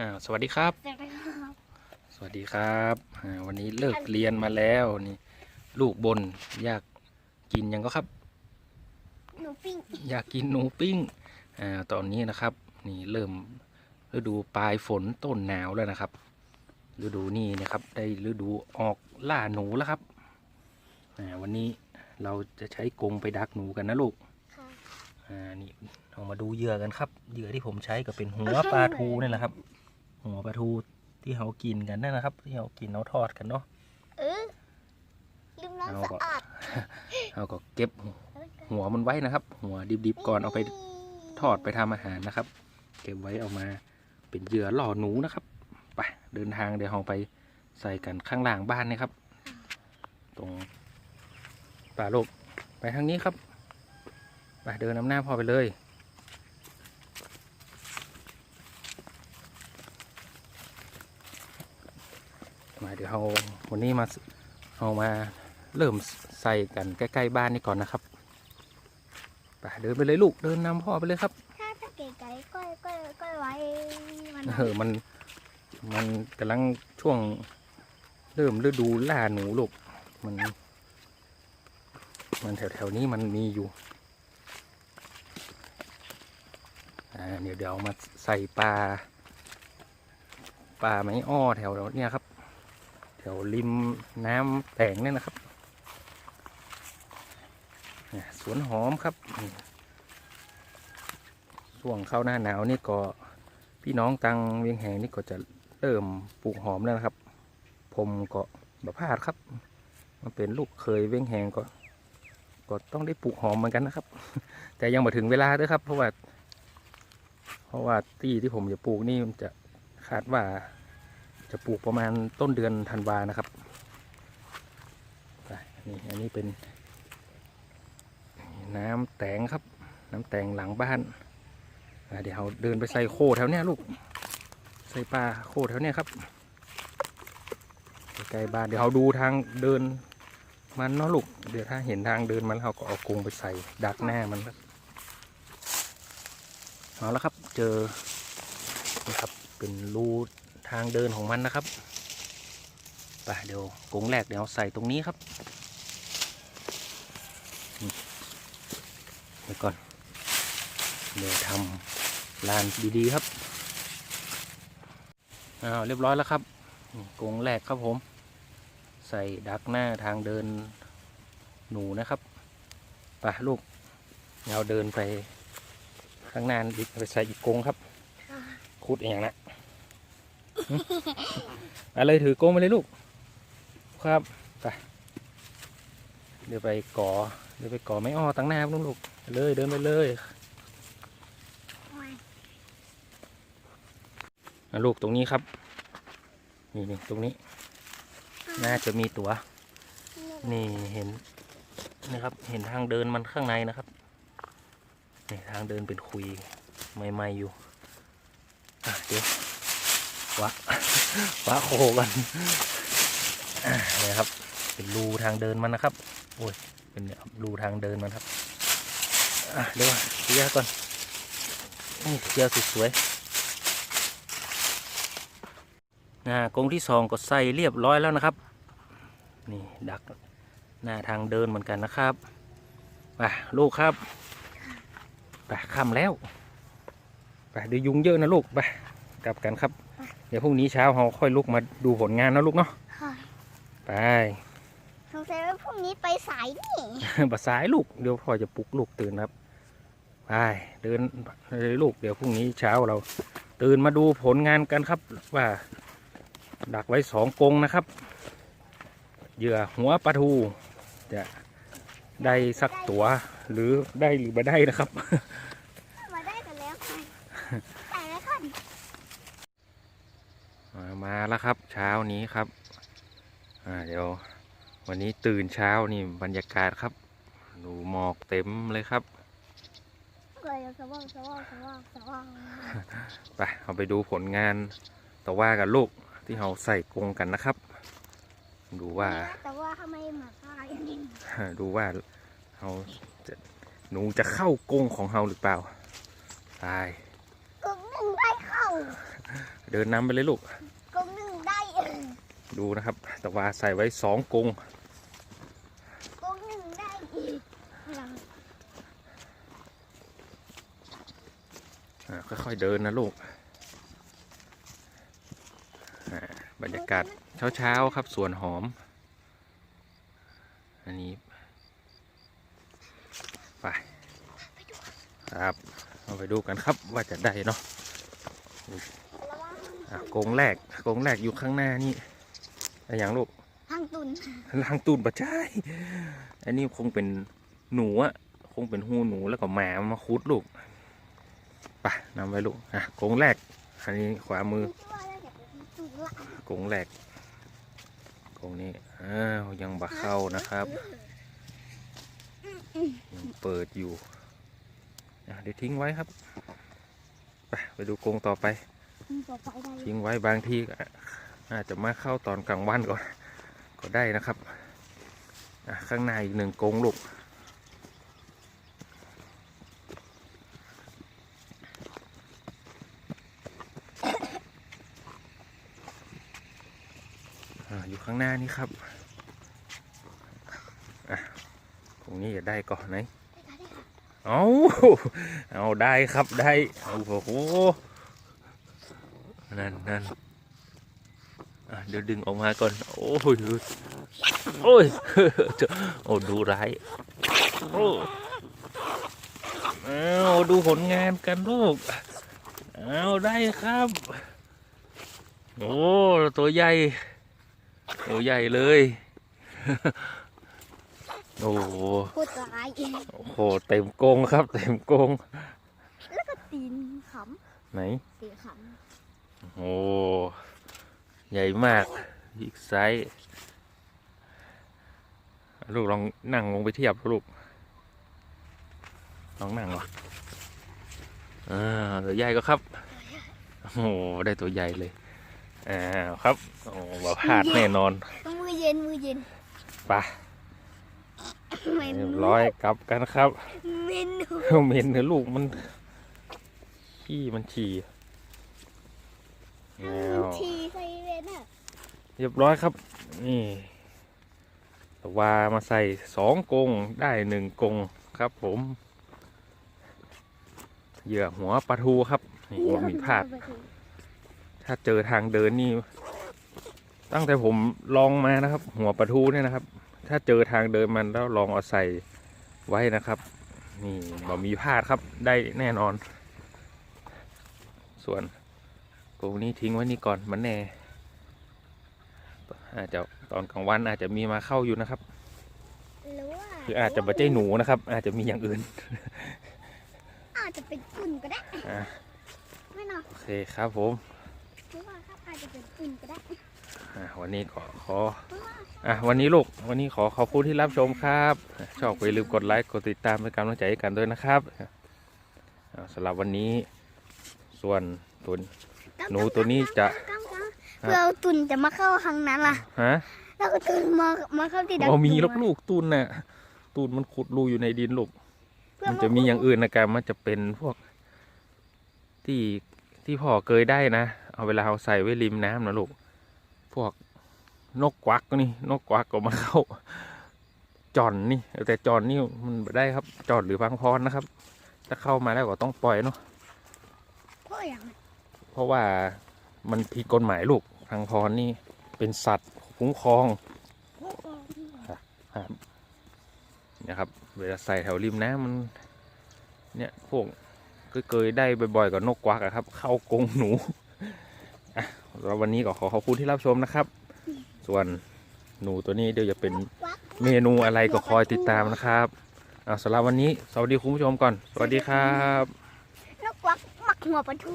อ่าสวัสดีครับสวัสดีครับสวัสดีครับอ่าวันนี้เลิกเรียนมาแล้วนี่ ลูกบนอยากกินยังก็ครับ หนูปิ้งอยากกินหนูปิ้งอ่าตอนนี้นะครับ นี่เริ่มฤดูปลายฝนต้นหนาวแล้วนะครับ ฤดูนี้นะครับ ได้ฤดูออกล่าหนูแล้วครับอ่าวันนี้เราจะใช้กรงไปดักหนูกันนะลูก ค่ะอ่านี่เอามาดูเหยื่อกันครับ เหยื่อที่ผมใช้ก็เป็นหัวปลาทูนี่แหละครับ หัวปลาทูที่เขากินกันนั่นนะครับ ที่เขากินเขาทอดกันเนาะเออลืมน้ำเอาสะก็อาดเขาก็เก็บหัวมันไว้นะครับ หัวดิบๆก่อนเอาไปทอดไปทำอาหารนะครับ เก็บไว้เอามาเป็นเหยื่อล่อหนูนะครับไปเดินทางเดี๋ยวเราไปใส่กันข้างล่างบ้านนะครับ ตรงป่าโลกไปทางนี้ครับไปเดินนำหน้าพ่อไปเลย เดี๋ยวเราวันนี้มาเอามาเริ่มใส่กันใกล้ๆบ้านนี่ก่อนนะครับไปเดินไปเลยลูกเดินนำพ่อไปเลยครับถ้าถ้าเก๋ไก่ก็ก็ก็ไว้มันเออมันมันกำลังช่วงเริ่มฤดูล่าหนูลูกมัน มันแถวๆนี้มันมีอยู่อ่าเดี๋ยวเดี๋ยวเอามาใส่ปลาปลาไม้อ้อแถวเนี่ยครับ แถวริมน้ำแต่งเนี่ยนะครับสวนหอมครับช่วงเข้าหน้าหนาวนี่ก็พี่น้องตังเวียงแหงนี่ก็จะเริ่มปลูกหอมแล้วนะครับ ผมก็แบบพลาดครับมาเป็นลูกเคยเวียงแหงก็ก็ต้องได้ปลูกหอมเหมือนกันนะครับ แต่ยังมาถึงเวลาเด้วยครับ เพราะว่า เพราะว่าที่ที่ผมจะปลูกนี่มันจะคาดว่า จะปลูกประมาณต้นเดือนธันวานะครับนี่อันนี้เป็น น้ำแตงครับ น้ำแตงหลังบ้าน เดี๋ยวเราเดินไปใส่โคแถวเนี้ยลูก ใส่ปลาโคแถวเนี้ยครับใกล้บ้านเดี๋ยวเราดูทางเดินมันเนาะลูก เดี๋ยวถ้าเห็นทางเดินมันเราก็เอากรงไปใส่ดักหน้ามันครับเอาแล้วครับ เจอนี่ครับเป็นรู ทางเดินของมันนะครับไปเดี๋ยวกรงแรกเดี๋ยวเอาใส่ตรงนี้ครับนี่ไว้ก่อนเดี๋ยวทำลานดีๆครับอ้าวเรียบร้อยแล้วครับนี่กรงแรกครับผม ใส่ดักหน้าทางเดินหนูนะครับไปลูกเราเดินไปข้างหน้าอีกไปใส่อีกกรงครับคุดอย่างนะหึ อะไรถือโกรงไปเลยลูก ครับไปเดี๋ยวไปก่อ เดี๋ยวไปก่อไม่อ้อตั้งหน้าครับลูกไปเลยเดินไปเลยลูกตรงนี้ครับ นี่นี่ตรงนี้ น่าจะมีตัว นี่เห็นนะครับ เห็นทางเดินมันข้างในนะครับนี่ทางเดินเป็นคุยใหม่ๆอยู่ อะเดี๋ยวะวะโคกันนี่ครับ เป็นรูทางเดินมันนะครับ โอ้ย เป็นรูทางเดินมันครับ อะเดี๋ยวเคลียร์ก่อนนี่เคลียร์สวยๆอ่ากรงที่สองก็ใส่เรียบร้อยแล้วนะครับ นี่ดักหน้าทางเดินเหมือนกันนะครับไปลูกครับไปค่ำแล้วไปเดี๋ยวยุงเยอะนะลูกไปกลับกันครับ เดี๋ยวพรุ่งนี้เช้าเราค่อยลุกมาดูผลงานนะลูกเนาะค่ะไปสงสัยว่าพรุ่งนี้ไปสายนี่บัดสายลูกเดี๋ยวพ่อจะปลุกลูกตื่นครับไปเดินเลยลูกเดี๋ยวพรุ่งนี้เช้าเรา ตื่นมาดูผลงานกันครับว่า ดักไว้สองกรงนะครับ เหยื่อหัวปลาทูจะได้สักตัวหรือได้หรือไม่ได้นะครับมาได้กันแล้วค่ะใส่แล้วค่ะ มามาแล้วครับ เช้านี้ครับ อ่าเดี๋ยว วันนี้ตื่นเช้านี่บรรยากาศครับดูหมอกเต็มเลยครับเลยสว่างสว่างสว่างสว่างไปเอาไปดูผลงานต่อว่ากันลูกที่เราใส่กรงกันนะครับ ดูว่าแต่ว่าทำไมหมาตายอันนี้ดูว่าเราจะหนูจะเข้ากรงของเราหรือเปล่าไปกลุ่มหนึ่งได้เข้า เดินน้ำไปเลยลูก กงหนึ่งได้เออ ดูนะครับตะวาใส่ไว้สองกรงกงหนึ่งได้อีกหลังอ่าค่อยๆเดินนะลูกอ่าบรรยากาศเช้าๆครับสวนหอม อันนี้ ไป ครับเราไปดูกันครับว่าจะได้เนาะระวังอะกรงแรกกรงแรกอยู่ข้างหน้านี่ อะไรอย่างลูกทางตุนล้างตูนปะใช่ อันนี้คงเป็นหนูอะคงเป็นหูหนูแล้วก็หมามาคุดลูกไปนำไว้ลูกอะกรงแรก อันนี้ขวามือคิดว่าเราจะเป็นตุนละกรงแรกกรงนี้อ้าวยังบะเข้านะครับ ยังเปิดอยู่อะเดี๋ยวทิ้งไว้ครับ ไปไปดูกรงต่อไป ต่อไปได้ ทิ้งไว้บางที่ก็ อาจจะมาเข้าตอนกลางวันก่อนก็ได้นะครับข้างในอีกหนึ่งกงลูกอยู่ข้างหน้านี่ครับตรงนี้จะได้ก่อนไหนเอาเอาได้ครับได้ โอ้โห นั่นนั่น เดี๋ยวดึงออกมาก่อน โอ้ยโอ้ยเจ้าโอ้ดูร้ายโอ้เอาดูผลงานกันลูก เอาได้ครับ โอ้ตัวใหญ่ ตัวใหญ่เลย โอ้โหพูดร้ายโอ้โหเต็มกรงครับ เต็มกรงแล้วก็ตีนขไหนำสีขโอ้ ใหญ่มากอีกไซส์ลูกลองนั่งลงไปเทียบลูกลองนั่งเหรออ่าตัวใหญ่ก็ครับ โอ้โหได้ตัวใหญ่เลยอ่าครับโอ้บ่พลาดแน่นอนำต้องมือเย็นมือเย็นไปเมเรียนูบร้อยกลับกันครับ เมนูเหม็นเนอะลูกมันขี้มันฉี่แล้วทีใส่เวนอะ เรียบร้อยครับ นี่ตวามาใส่สองกงได้หนึ่งกงครับผม เหยื่อหัวปลาทูครับนี่หัวมีพาดถ้าเจอทางเดินนี่ ตั้งแต่ผมลองมานะครับ หัวปลาทูเนี่ยนะครับ ถ้าเจอทางเดินมันแล้วลองเอาใส่ไว้นะครับ นี่บ่มีพลาดครับได้แน่นอน ส่วนกงนี้ทิ้งไว้นี่ก่อนมันแน่ อาจจะตอนกลางวันอาจจะมีมาเข้าอยู่นะครับหรือว่าหรืออาจจะไม่ใช่หนูนะครับ อาจจะมีอย่างอื่น อาจจะเป็นตุนก็ได้อะไม่เนาะโอเคครับผมหรือว่าครับอาจจะเป็นตุนก็ได้อะวันนี้ขอขอหรือว่าอะวันนี้ลูกวันนี้ขอขอบคุณที่รับชมครับ ชอบอย่าลืมกดไลค์กดติดตามเป็นกำลังใจให้กันด้วยนะครับอะสำหรับวันนี้ส่วนตัวหนูตัวนี้จะ เพื่อเอาตุนจะมาเข้าทางนั้นล่ะ ฮะแล้วก็ตุนมามาเข้าที่ดักโอ้มีตุ่ลูกลูกตูนน่ะตูนมันขุดรูอยู่ในดินลูก เพื่อมันจะมีอย่างอื่นนะการมันจะเป็นพวกที่ที่พ่อเคยได้นะ เอาเวลาเอาใส่ไว้ริมน้ำนะลูก พวกนกกวักนี่ นกกวักก็มาเข้าจอนนี่ แต่จอนนี่มันไม่ได้ครับ จอนหรือพังพรนะครับ ถ้าเข้ามาแล้วก็ต้องปล่อยเนาะ เพราะอย่างเพราะว่ามันผิดกฎหมายลูก พังพรนี่เป็นสัตว์คุ้มครองเพราะว่านะครับ เวลาใส่แถวริมน้ำมันเนี่ยพวกก็เคยได้บ่อยๆกับนกกวักครับ เข้ากงหนูอะแล้ววันนี้ก็ขอขอบคุณที่รับชมนะครับ ส่วนหนูตัวนี้เดี๋ยวจะเป็นเมนูอะไรก็คอยติดตามนะครับอะสำหรับวันนี้สวัสดีคุณผู้ชมก่อน สวัสดีครับ นกวักหมักหัวปลาทู